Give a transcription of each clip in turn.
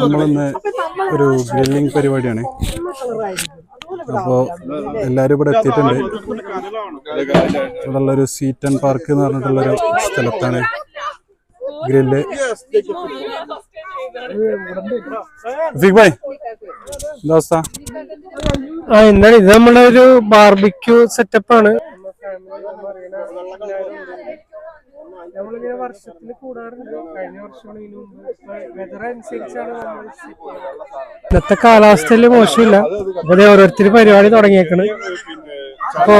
നമ്മളിന്ന് ഒരു ഗ്രില്ലിംഗ് പരിപാടിയാണ്. അപ്പോ എല്ലാരും ഇവിടെ എത്തിയിട്ടുണ്ട്. ഇവിടെ ഒരു സീറ്റൻ പാർക്ക് എന്ന് പറഞ്ഞിട്ടുള്ളൊരു സ്ഥലത്താണ് ഗ്രില്ല്. ഭായ് എന്താ അവസ്ഥ? ആ എന്താണ്? ഇത് നമ്മുടെ ഒരു ബാർബിക്യൂ നമ്മളിങ്ങനെ വർഷത്തിൽ കൂടാറുണ്ട്. കഴിഞ്ഞ വർഷം വെതർ അനുസരിച്ചാണ് നമ്മൾ ഇന്നത്തെ കാലാവസ്ഥയിൽ മോശമില്ല. അപ്പൊ ഓരോരുത്തർ പരിപാടി തുടങ്ങിയേക്കണ്. അപ്പൊ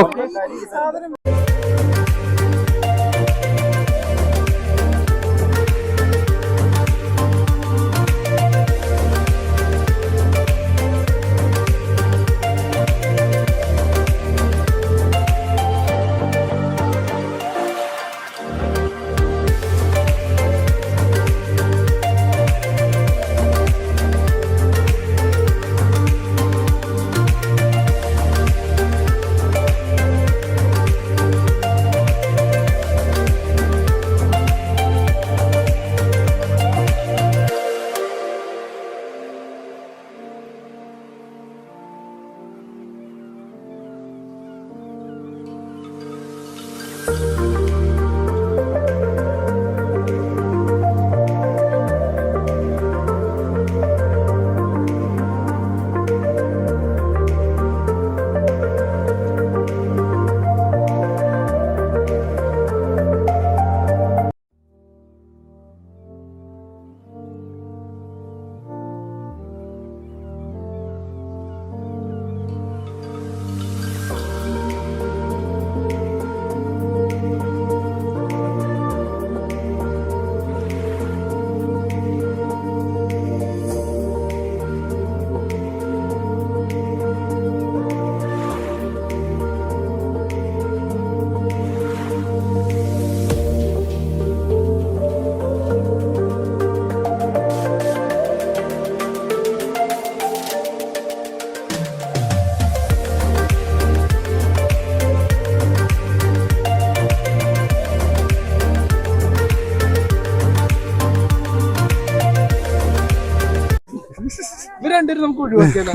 ഇവർ രണ്ടുപേരും നമുക്ക് ഒഴിവാക്കിയാലോ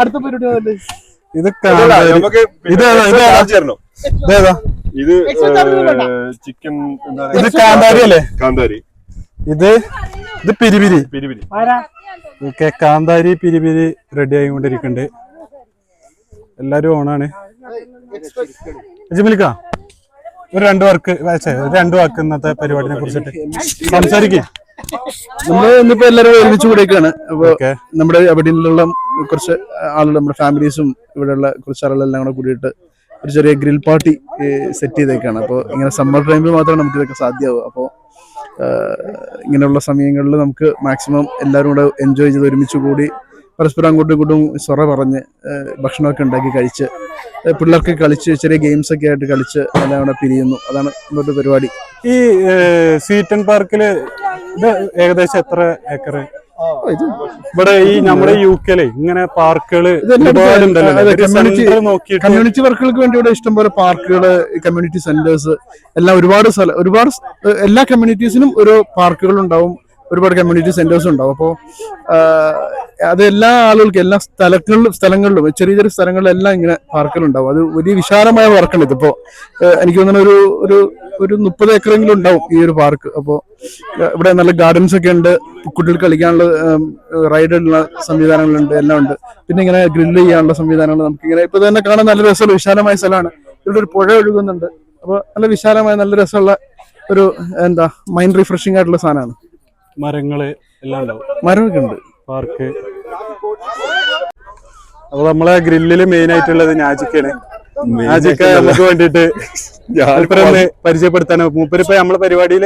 അടുത്ത പരിപാടി ഇത് കാന്താരി. നമുക്ക് ഇതേതാ ഇതേതാ ചേർന്നോ ഇതേതാ ഇത്. ചിക്കൻ ഇത് കാന്താരി അല്ലേ? കാന്താരി. ഇത് ഇത് പിരിപിരി. പിരിപിരി. ഓക്കെ കാന്താരി പിരിപിരി റെഡി ആയിക്കൊണ്ടിരിക്കുന്നുണ്ട് എല്ലാരും ഓണാണ്. ജിമിലിക്ക ഒരു രണ്ടു വർക്ക് ഒരു രണ്ടു വാക്ക് ഇന്നത്തെ പരിപാടിനെ കുറിച്ചിട്ട്. സംസാരിക്കേ. നമ്മൾ ഇന്നിപ്പോ എല്ലാരും ഒരുമിച്ച് കൂടെയൊക്കെയാണ്. അപ്പൊ നമ്മുടെ അവിടെയുള്ള കുറച്ച് ആളുകൾ നമ്മുടെ ഫാമിലീസും ഇവിടെയുള്ള കുറച്ച് ആളുകളെല്ലാം കൂടെ കൂടിയിട്ട് ഒരു ചെറിയ ഗ്രിൽ പാർട്ടി സെറ്റ് ചെയ്തേക്കാണ്. അപ്പോൾ ഇങ്ങനെ സമ്മർ ടൈമിൽ മാത്രമേ നമുക്ക് ഇതൊക്കെ സാധ്യമാവൂ അപ്പോൾ ഇങ്ങനെയുള്ള സമയങ്ങളിൽ നമുക്ക് മാക്സിമം എല്ലാവരും കൂടെ എൻജോയ് ചെയ്ത് ഒരുമിച്ച് കൂടി പരസ്പരം അങ്ങോട്ടും ഇങ്ങോട്ടും സൊറ പറഞ്ഞ് ഭക്ഷണമൊക്കെ ഉണ്ടാക്കി കഴിച്ച് പിള്ളേർക്ക് കളിച്ച് ചെറിയ ഗെയിംസ് ഒക്കെ ആയിട്ട് കളിച്ച് എല്ലാം കൂടെ പിരിയുന്നു. അതാണ് ഇന്നത്തെ പരിപാടി. ഈ സ്വീറ്റൻ പാർക്കിൽ ഇത് ഏകദേശം എത്ര ഏക്കർ ഇവിടെ ഈ നമ്മുടെ യു കെയിലെ ഇങ്ങനെ നോക്കിയിട്ട് കമ്മ്യൂണിറ്റി വർക്കുകൾക്ക് വേണ്ടി ഇവിടെ ഇഷ്ടംപോലെ പാർക്കുകൾ കമ്മ്യൂണിറ്റി സെന്റേഴ്സ് എല്ലാം ഒരുപാട് സ്ഥലം ഒരുപാട് എല്ലാ കമ്മ്യൂണിറ്റീസിനും ഒരു പാർക്കുകൾ ഉണ്ടാവും ഒരുപാട് കമ്മ്യൂണിറ്റി സെന്റേഴ്സ് ഉണ്ടാവും. അപ്പോൾ അത് എല്ലാ ആളുകൾക്കും എല്ലാ സ്ഥലങ്ങളിലും സ്ഥലങ്ങളിലും ചെറിയ ചെറിയ സ്ഥലങ്ങളിലെല്ലാം ഇങ്ങനെ പാർക്കലുണ്ടാവും അത് വലിയ വിശാലമായ പാർക്കാണ് ഇതിപ്പോ എനിക്ക് തോന്നുന്ന ഒരു ഒരു ഒരു മുപ്പത് ഏക്കറെങ്കിലും ഉണ്ടാവും ഈ ഒരു പാർക്ക്. അപ്പോൾ ഇവിടെ നല്ല ഗാർഡൻസ് ഒക്കെ ഉണ്ട്. കുട്ടികൾക്ക് കളിക്കാനുള്ള റൈഡ് ഉള്ള സംവിധാനങ്ങളുണ്ട് എല്ലാം ഉണ്ട്. പിന്നെ ഇങ്ങനെ ഗ്രില്ല് ചെയ്യാനുള്ള സംവിധാനങ്ങൾ നമുക്ക് ഇങ്ങനെ ഇപ്പൊ തന്നെ കാണാൻ നല്ല രസമുള്ള വിശാലമായ സ്ഥലമാണ്. ഇവിടെ ഒരു പുഴ ഒഴുകുന്നുണ്ട്. അപ്പോൾ നല്ല വിശാലമായ നല്ല രസമുള്ള ഒരു എന്താ മൈൻഡ് റിഫ്രഷിംഗ് ആയിട്ടുള്ള സാധനമാണ്. മരങ്ങൾ എല്ലാം ഉണ്ടാവും. മരമൊക്കെ ഉണ്ട്. പാർക്ക്. അപ്പൊ നമ്മളെ ഗ്രില്ലിൽ മെയിൻ ആയിട്ടുള്ളത് ഞാജിക്കാണ് ഞാജിക്ക നമുക്ക് വേണ്ടിട്ട് മൂപ്പരൊന്ന് പരിചയപ്പെടുത്താൻ മൂപ്പര് ഇപ്പൊ നമ്മളെ പരിപാടിയിൽ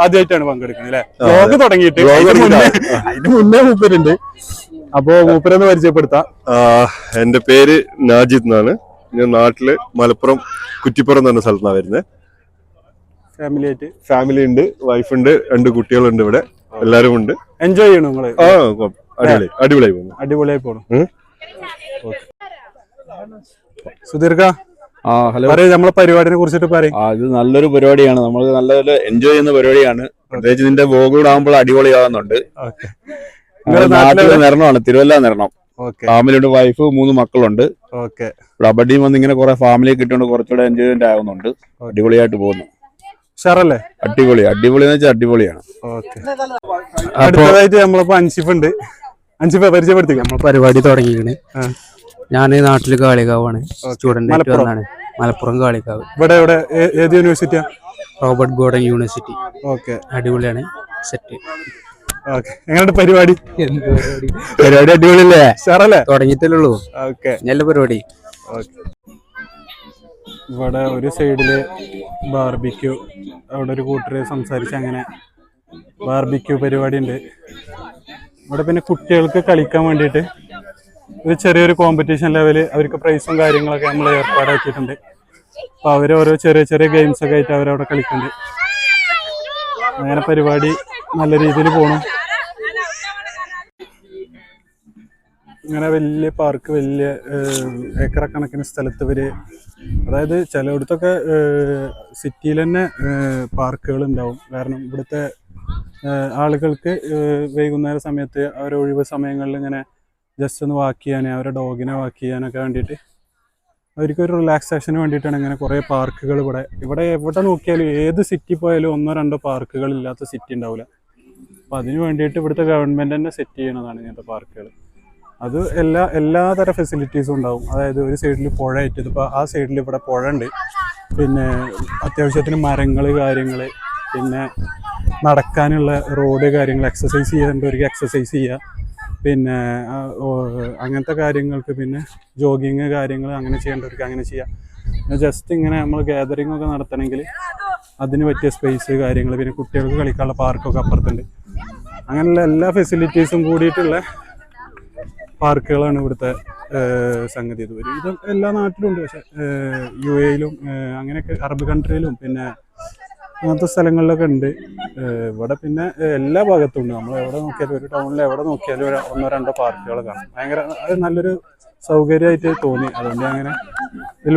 ആദ്യമായിട്ടാണ് പങ്കെടുക്കുന്നത് അല്ലെ? ലോക്ക് തുടങ്ങിയിട്ട്. അതിന് മുന്നേ- മൂപ്പരുണ്ട്. അപ്പൊ മൂപ്പരൊന്ന് പരിചയപ്പെടുത്താം. എന്റെ പേര് നാജിദ് എന്നാണ്. ഞാൻ നാട്ടിൽ മലപ്പുറം കുറ്റിപ്പുറം എന്ന് പറഞ്ഞ സ്ഥലത്താണ് വരുന്നത് ഫാമിലി ആയിട്ട്. ഫാമിലി ഉണ്ട് വൈഫ് ഉണ്ട് രണ്ട് കുട്ടികളുണ്ട് ഇവിടെ. എല്ലാരും ഉണ്ട് എൻജോയ് ചെയ്യണം നിങ്ങൾ? ആ അടിപൊളി അടിപൊളിയായി പോകുന്നു. അടിപൊളിയായി പോണം. സുധീർക്ക? ആ ഹലോ. പറയൂ നമ്മളെ പരിപാടിനെ കുറിച്ചിട്ട് പറയും. ആ ഇത് നല്ലൊരു പരിപാടിയാണ്. നമ്മൾ നല്ല എൻജോയ് ചെയ്യുന്ന പരിപാടിയാണ്. പ്രത്യേകിച്ച് നിന്റെ വോഗൂടെ ആവുമ്പോൾ ഞങ്ങളുടെ നാട്ടിലെ നിരണമാണ് തിരുവല്ല നിരണം ഓക്കെ. ഫാമിലിയുണ്ട് വൈഫ് മൂന്ന് മക്കളുണ്ട്. ഓക്കെ. ഇവിടെ അബഡിയും വന്ന് ഇങ്ങനെ കുറെ ഫാമിലി കിട്ടിയോണ്ട് കുറച്ചുകൂടെ എൻജോയ്മെന്റ് ആകുന്നുണ്ട് അടിപൊളിയായിട്ട് പോകുന്നു. ഷറല്ലേ അടിപൊളി അടിപൊളി എന്ന് വെച്ചാൽ അടിപൊളിയാണ്. ഓക്കെ. അടുത്തതായിട്ട് നമ്മളിപ്പോ അൻസിഫുണ്ട്. അൻസിഫ പരിചയപ്പെടുത്തി. നമ്മൾ പരിപാടി തുടങ്ങിയിരിക്കണേ ഞാൻ നാട്ടിൽ കാളികാവാണ്. സ്റ്റുഡന്റ് ആയിട്ട് മലപ്പുറം. വന്നാണ്. മലപ്പുറം കാളികാവ്. ഇവിടെ ഇവിടെ ഏത് യൂണിവേഴ്സിറ്റിയാ റോബർട്ട് ഗോഡൻ യൂണിവേഴ്സിറ്റി. ഓക്കെ. അടിപൊളിയാണ്. Set okay. എങ്ങനെയുണ്ട് പരിപാടി? പരിപാടി? അടിപൊളിയല്ലേ? സാറല്ലേ? തുടങ്ങിയിട്ടല്ലേ ഉള്ളൂ. ഓക്കെ. നല്ല പരിപാടി? ഓക്കെ. ഇവിടെ ഒരു സൈഡിൽ ബാർബിക്യൂ അവിടെ ഒരു കൂട്ടർ സംസാരിച്ച് അങ്ങനെ ബാർബിക്യൂ പരിപാടി ഉണ്ട് ഇവിടെ പിന്നെ കുട്ടികൾക്ക് കളിക്കാൻ വേണ്ടിയിട്ട് ഒരു ചെറിയൊരു കോമ്പറ്റീഷൻ ലെവൽ അവർക്ക് പ്രൈസും കാര്യങ്ങളൊക്കെ നമ്മൾ ഏർപ്പാടാക്കിയിട്ടുണ്ട്. അപ്പൊ അവർ ഓരോ ചെറിയ ചെറിയ ഗെയിംസ് ഒക്കെ ആയിട്ട് അവരവിടെ കളിക്കുന്നുണ്ട്. അങ്ങനെ പരിപാടി നല്ല രീതിയിൽ പോണു. ഇങ്ങനെ വലിയ പാർക്ക് വലിയ ഏക്കറ കണക്കിന് സ്ഥലത്ത് വരെ അതായത് ചിലയിടത്തൊക്കെ സിറ്റിയിൽ തന്നെ പാർക്കുകൾ ഉണ്ടാവും കാരണം ഇവിടുത്തെ ആളുകൾക്ക് വൈകുന്നേര സമയത്ത് അവരെ ഒഴിവ് സമയങ്ങളിൽ ഇങ്ങനെ ജസ്റ്റ് ഒന്ന് വാക്ക് ചെയ്യാൻ അവരുടെ ഡോഗിനെ വാക്ക് ചെയ്യാനൊക്കെ വേണ്ടിയിട്ട് അവർക്ക് ഒരു റിലാക്സേഷന് വേണ്ടിയിട്ടാണ് ഇങ്ങനെ കുറേ പാർക്കുകൾ ഇവിടെ. ഇവിടെ എവിടെ നോക്കിയാലും ഏത് സിറ്റി പോയാലും ഒന്നോ രണ്ടോ പാർക്കുകൾ ഇല്ലാത്ത സിറ്റി ഉണ്ടാവില്ല. അപ്പം അതിന് വേണ്ടിയിട്ട് ഇവിടുത്തെ ഗവൺമെന്റ് തന്നെ സെറ്റ് ചെയ്യണതാണ് ഇങ്ങനത്തെ പാർക്കുകൾ അത് എല്ലാ എല്ലാതര ഫെസിലിറ്റീസും ഉണ്ടാവും. അതായത് ഒരു സൈഡിൽ പുഴ ആയിട്ട് ഇതിപ്പോൾ ആ സൈഡിൽ ഇവിടെ പുഴ ഉണ്ട്. പിന്നെ അത്യാവശ്യത്തിന് മരങ്ങൾ കാര്യങ്ങൾ പിന്നെ നടക്കാനുള്ള റോഡ് കാര്യങ്ങൾ എക്സസൈസ് ചെയ്യേണ്ടവർക്ക് എക്സസൈസ് ചെയ്യുക പിന്നെ അങ്ങനത്തെ കാര്യങ്ങൾക്ക് പിന്നെ ജോഗിങ് കാര്യങ്ങൾ അങ്ങനെ ചെയ്യേണ്ടവർക്ക് അങ്ങനെ ചെയ്യാം. ജസ്റ്റ് ഇങ്ങനെ നമ്മൾ ഗാദറിംഗ് ഒക്കെ നടത്തണമെങ്കിൽ അതിന് പറ്റിയ സ്പേസ് കാര്യങ്ങൾ പിന്നെ കുട്ടികൾക്ക് കളിക്കാനുള്ള പാർക്കൊക്കെ അപ്പുറത്തുണ്ട്. അങ്ങനെയുള്ള എല്ലാ ഫെസിലിറ്റീസും കൂടിയിട്ടുള്ള പാർക്കുകളാണ് ഇവിടുത്തെ സംഗതി. ഇതുവരെ ഇത് എല്ലാ നാട്ടിലുണ്ട് പക്ഷെ യു എയിലും അങ്ങനെയൊക്കെ അറബ് കൺട്രിയിലും പിന്നെ അങ്ങനത്തെ സ്ഥലങ്ങളിലൊക്കെ ഉണ്ട്. ഇവിടെ പിന്നെ എല്ലാ ഭാഗത്തും ഉണ്ട്. നമ്മൾ എവിടെ നോക്കിയാലും ഒരു ടൗണിൽ എവിടെ നോക്കിയാലും ഒരു ഒന്നോ രണ്ടോ പാർക്കുകൾ കാണും. ഭയങ്കര അത് നല്ലൊരു സൗകര്യമായിട്ട് തോന്നി. അതുകൊണ്ട് അങ്ങനെ ഇതിൽ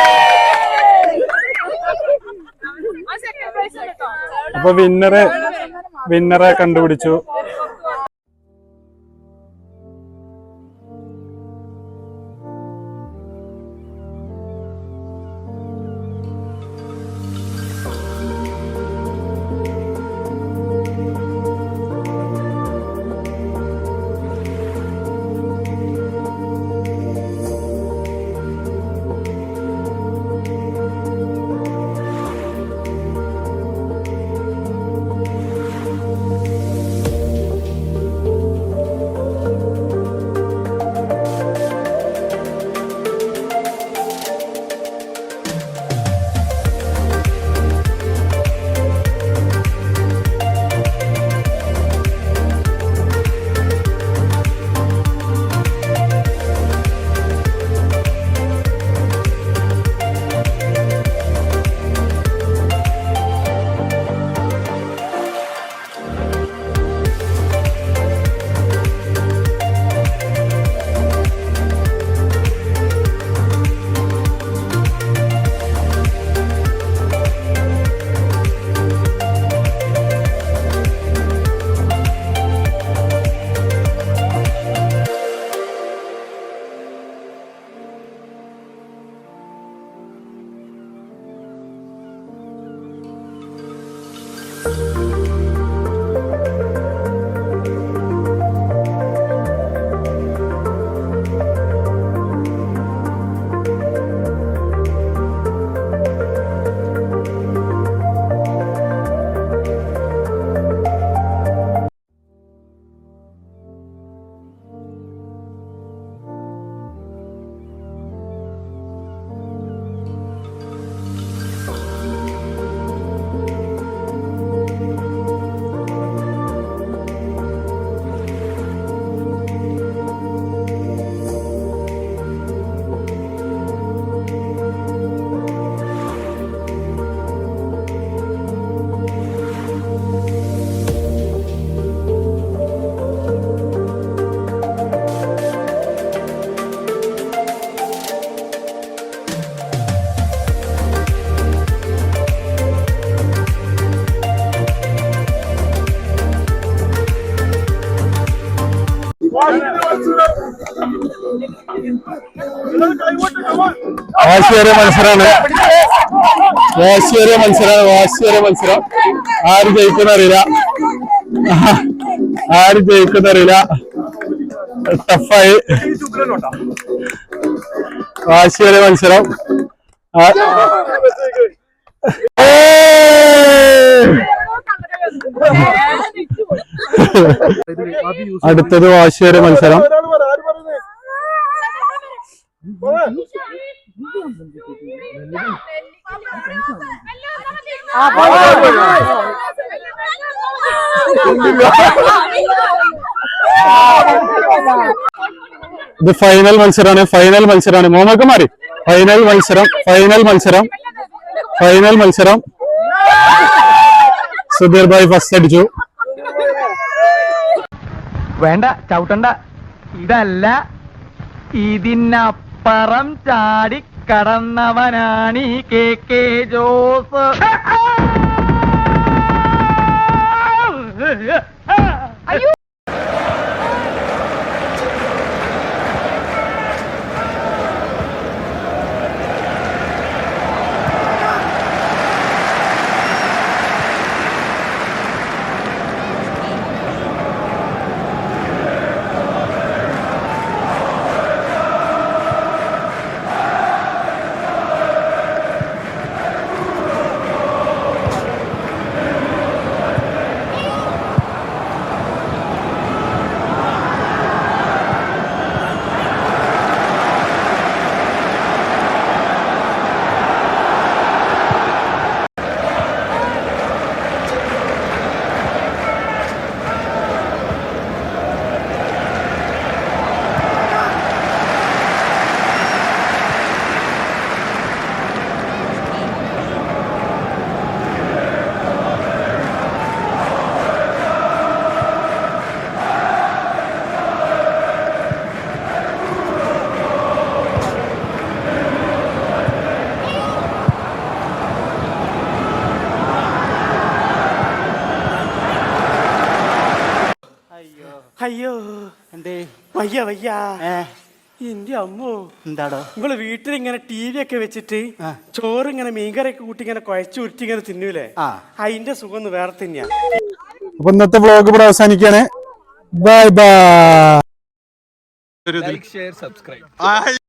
അപ്പൊ വിന്നറെ വിന്നറെ കണ്ടുപിടിച്ചു. വാശിയേറിയ മത്സരമാണ് വാശിയേറിയ മത്സരമാണ് വാശിയേറിയ മത്സരം. ആര് ജയിക്കുന്നറിയില്ല ആര് ജയിക്കുന്നറിയില്ല ടഫായി. വാശിയേറിയ മത്സരം. അടുത്തത് വാശിയേറിയ മത്സരം. ഇത് ഫൈനൽ മത്സരമാണ് ഫൈനൽ മത്സരമാണ് മോമക്ക് മാറി ഫൈനൽ മത്സരം ഫൈനൽ മത്സരം ഫൈനൽ മത്സരം. സുധീർ ഭായ് ഫസ്റ്റ് അടിച്ചു. വേണ്ട ചവിട്ടണ്ട. ഇതല്ല. ഇതിനപ്പുറം ചാടി കടന്നവനാണ് കെ കെ ജോസ്. അയ്യോ. എന്തേ? വയ്യ വയ്യ. എന്റെ അമ്മോ. എന്താടോ? നിങ്ങൾ വീട്ടിൽ ഇങ്ങനെ ടി വി ഒക്കെ വെച്ചിട്ട് ചോറ് ഇങ്ങനെ മീൻകറിയൊക്കെ കൂട്ടി ഇങ്ങനെ കുഴച്ചു ഉരുട്ടി ഇങ്ങനെ തിന്നൂലേ? അതിന്റെ സുഖം ഒന്ന് വേറെ തന്നെയാ. അപ്പൊ ഇന്നത്തെ വ്ലോഗ് ഇവിടെ അവസാനിക്കാണ് bye bye like share subscribe